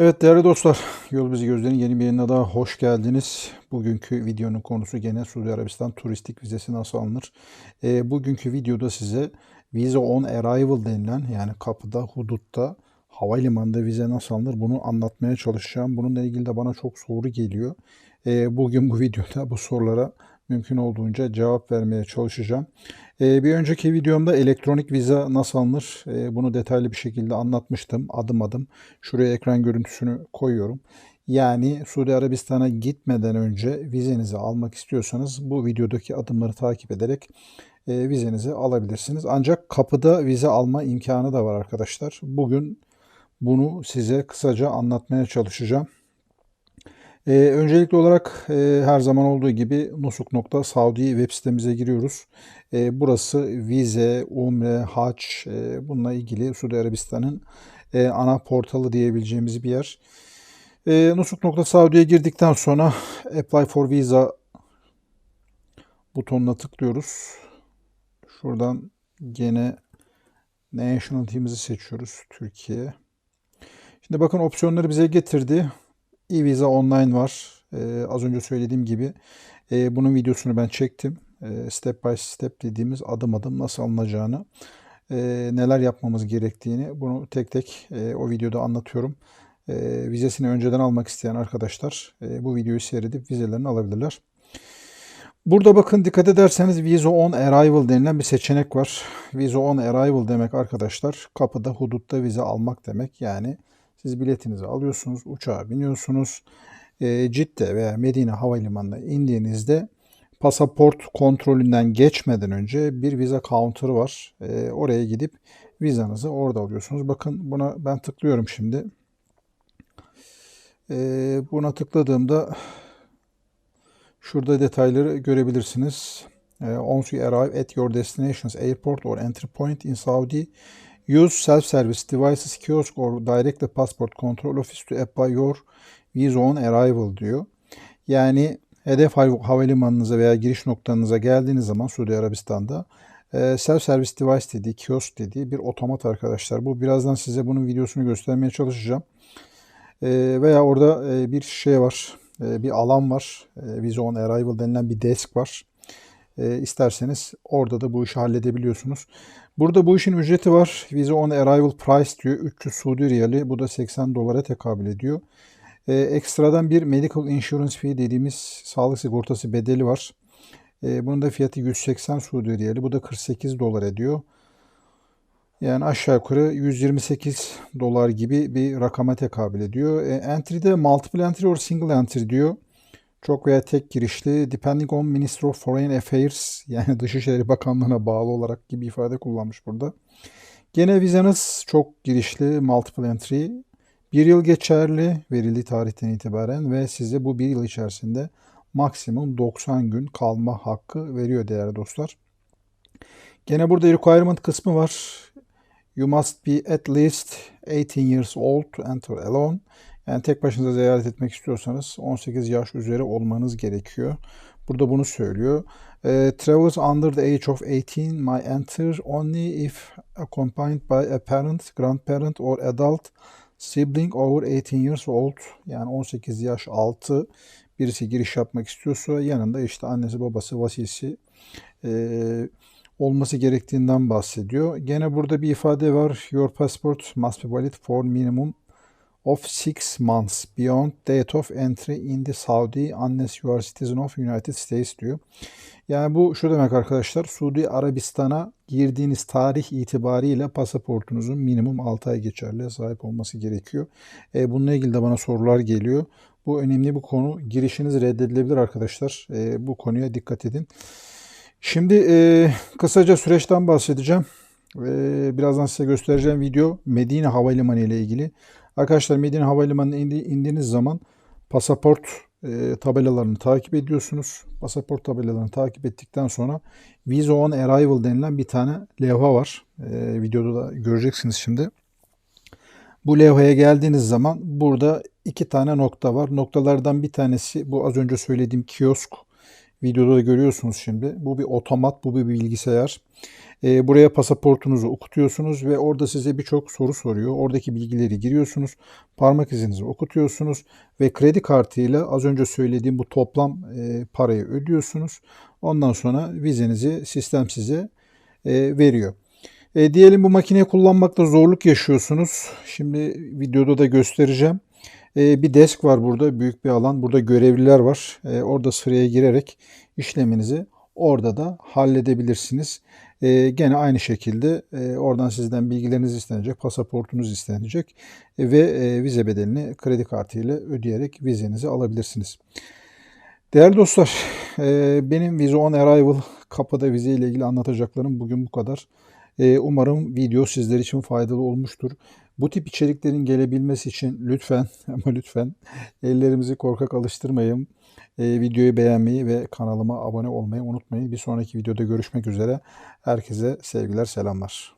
Evet değerli dostlar, Yol Bizi Gözler'in yeni bir yayınına daha hoş geldiniz. Bugünkü videonun konusu gene Suudi Arabistan turistik vizesi nasıl alınır? E, bugünkü videoda size Visa on Arrival denilen yani kapıda, hudutta, havalimanında vize nasıl alınır bunu anlatmaya çalışacağım. Bununla ilgili de bana çok soru geliyor. E, bugün bu videoda bu sorulara mümkün olduğunca cevap vermeye çalışacağım. Ee, bir önceki videomda elektronik viza nasıl alınır ee, bunu detaylı bir şekilde anlatmıştım adım adım. Şuraya ekran görüntüsünü koyuyorum. Yani Suudi Arabistan'a gitmeden önce vizenizi almak istiyorsanız bu videodaki adımları takip ederek e, vizenizi alabilirsiniz. Ancak kapıda vize alma imkanı da var arkadaşlar. Bugün bunu size kısaca anlatmaya çalışacağım. Ee, öncelikli olarak e, her zaman olduğu gibi nusuk.saudi web sitemize giriyoruz. E, burası vize, umre, hac e, bununla ilgili Suudi Arabistan'ın e, ana portalı diyebileceğimiz bir yer. E, nusuk.saudi'ye girdikten sonra apply for visa butonuna tıklıyoruz. Şuradan gene nationality'mizi seçiyoruz. Türkiye. Şimdi bakın opsiyonları bize getirdi e-Visa Online var. Ee, az önce söylediğim gibi e, bunun videosunu ben çektim. E, step by step dediğimiz adım adım nasıl alınacağını, e, neler yapmamız gerektiğini bunu tek tek e, o videoda anlatıyorum. E, vizesini önceden almak isteyen arkadaşlar e, bu videoyu seyredip vizelerini alabilirler. Burada bakın dikkat ederseniz Visa on Arrival denilen bir seçenek var. Visa on Arrival demek arkadaşlar kapıda hudutta vize almak demek. Yani siz biletinizi alıyorsunuz, uçağa biniyorsunuz. E, Cidde veya Medine Havalimanı'na indiğinizde pasaport kontrolünden geçmeden önce bir vize counter'ı var. E, oraya gidip vizanızı orada alıyorsunuz. Bakın buna ben tıklıyorum şimdi. E, buna tıkladığımda şurada detayları görebilirsiniz. E, once you arrive at your destination's airport or entry point in Saudi, Use self-service devices, kiosk or direct the passport control office to apply your visa on arrival diyor. Yani hedef havalimanınıza veya giriş noktanıza geldiğiniz zaman Suudi Arabistan'da e, self-service device dediği, kiosk dediği bir otomat arkadaşlar. Bu birazdan size bunun videosunu göstermeye çalışacağım. E, veya orada e, bir şey var, bir alan var. Visa on arrival denilen bir desk var. İsterseniz orada da bu işi halledebiliyorsunuz. Burada bu işin ücreti var. Visa on arrival price diyor. 300 Suudi riyali. Bu da 80 dolara tekabül ediyor. Ee, ekstradan bir medical insurance fee dediğimiz sağlık sigortası bedeli var. Ee, bunun da fiyatı 180 Suudi riyali. Bu da 48 dolar ediyor. Yani aşağı yukarı 128 dolar gibi bir rakama tekabül ediyor. E, entry'de multiple entry or single entry diyor. Çok veya tek girişli depending on Minister of Foreign Affairs yani Dışişleri Bakanlığı'na bağlı olarak gibi ifade kullanmış burada. Gene vizeniz çok girişli multiple entry. Bir yıl geçerli verildiği tarihten itibaren ve size bu bir yıl içerisinde maksimum 90 gün kalma hakkı veriyor değerli dostlar. Gene burada requirement kısmı var. You must be at least 18 years old to enter alone. Yani tek başınıza ziyaret etmek istiyorsanız 18 yaş üzeri olmanız gerekiyor. Burada bunu söylüyor. E, travels under the age of 18 may enter only if accompanied by a parent, grandparent or adult sibling over 18 years old. Yani 18 yaş altı birisi giriş yapmak istiyorsa yanında işte annesi, babası, vasisi e, olması gerektiğinden bahsediyor. Gene burada bir ifade var. Your passport must be valid for minimum of six months beyond date of entry in the Saudi unless you are citizen of United States diyor. Yani bu şu demek arkadaşlar Suudi Arabistan'a girdiğiniz tarih itibariyle pasaportunuzun minimum 6 ay geçerliğe sahip olması gerekiyor. E, bununla ilgili de bana sorular geliyor. Bu önemli bir konu. Girişiniz reddedilebilir arkadaşlar. E, bu konuya dikkat edin. Şimdi e, kısaca süreçten bahsedeceğim. E, birazdan size göstereceğim video Medine Havalimanı ile ilgili. Arkadaşlar Medine Havalimanı'na indi, indiğiniz zaman pasaport e, tabelalarını takip ediyorsunuz. Pasaport tabelalarını takip ettikten sonra Visa on Arrival denilen bir tane levha var. E, videoda da göreceksiniz şimdi. Bu levhaya geldiğiniz zaman burada iki tane nokta var. Noktalardan bir tanesi bu az önce söylediğim kiosk Videoda da görüyorsunuz şimdi. Bu bir otomat, bu bir bilgisayar. E, buraya pasaportunuzu okutuyorsunuz ve orada size birçok soru soruyor. Oradaki bilgileri giriyorsunuz. Parmak izinizi okutuyorsunuz ve kredi kartıyla az önce söylediğim bu toplam e, parayı ödüyorsunuz. Ondan sonra vizenizi sistem size e, veriyor. E, diyelim bu makineyi kullanmakta zorluk yaşıyorsunuz. Şimdi videoda da göstereceğim. E, bir desk var burada, büyük bir alan. Burada görevliler var. E, orada sıraya girerek işleminizi orada da halledebilirsiniz. E, gene aynı şekilde e, oradan sizden bilgileriniz istenecek, pasaportunuz istenecek e, ve e, vize bedelini kredi kartı ile ödeyerek vizenizi alabilirsiniz. Değerli dostlar, benim Vize on Arrival kapıda vize ile ilgili anlatacaklarım bugün bu kadar. Umarım video sizler için faydalı olmuştur. Bu tip içeriklerin gelebilmesi için lütfen ama lütfen ellerimizi korkak alıştırmayın. E, videoyu beğenmeyi ve kanalıma abone olmayı unutmayın. Bir sonraki videoda görüşmek üzere. Herkese sevgiler, selamlar.